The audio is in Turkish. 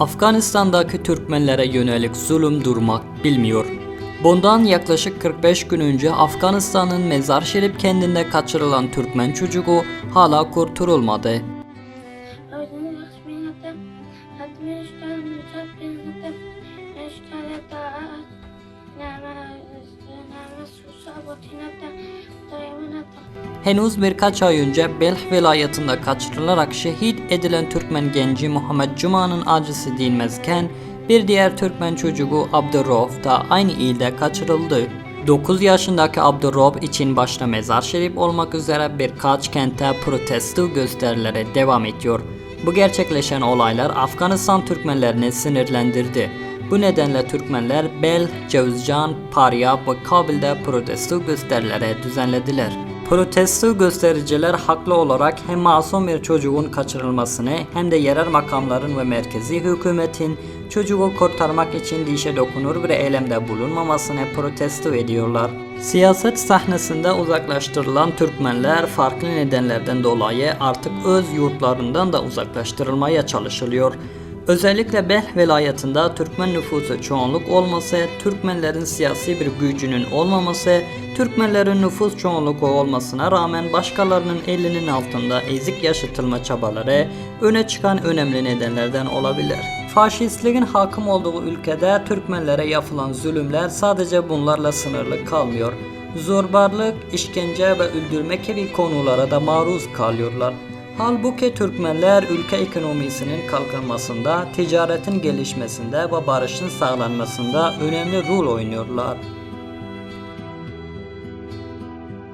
Afganistan'daki Türkmenlere yönelik zulüm durmak bilmiyor. Bundan yaklaşık 45 gün önce Afganistan'ın Mezar Şerif kendinde kaçırılan Türkmen çocuğu hala kurtulmadı. Henüz birkaç ay önce Belh vilayetinde kaçırılarak şehit edilen Türkmen genci Muhammed Cuma'nın acısı dinmezken bir diğer Türkmen çocuğu Abdurrauf da aynı ilde kaçırıldı. 9 yaşındaki Abdurrauf için başta Mezar Şerif olmak üzere birkaç kente protesto gösterileri devam ediyor. Bu gerçekleşen olaylar Afganistan Türkmenlerini sinirlendirdi. Bu nedenle Türkmenler Bel, Cevizcan, Paryab ve Kabil'de protesto gösterileri düzenlediler. Protesto göstericiler haklı olarak hem masum bir çocuğun kaçırılmasını hem de yerel makamların ve merkezi hükümetin çocuğu kurtarmak için dişe dokunur bir eylemde bulunmamasını protesto ediyorlar. Siyaset sahnesinde uzaklaştırılan Türkmenler farklı nedenlerden dolayı artık öz yurtlarından da uzaklaştırılmaya çalışılıyor. Özellikle Belh vilayetinde Türkmen nüfusu çoğunluk olması, Türkmenlerin siyasi bir gücünün olmaması, Türkmenlerin nüfus çoğunluğu olmasına rağmen başkalarının elinin altında ezik yaşatılma çabaları öne çıkan önemli nedenlerden olabilir. Faşistliğin hakim olduğu ülkede Türkmenlere yapılan zulümler sadece bunlarla sınırlı kalmıyor. Zorbalık, işkence ve öldürme gibi konulara da maruz kalıyorlar. Halbuki Türkmenler ülke ekonomisinin kalkınmasında, ticaretin gelişmesinde ve barışın sağlanmasında önemli rol oynuyorlar.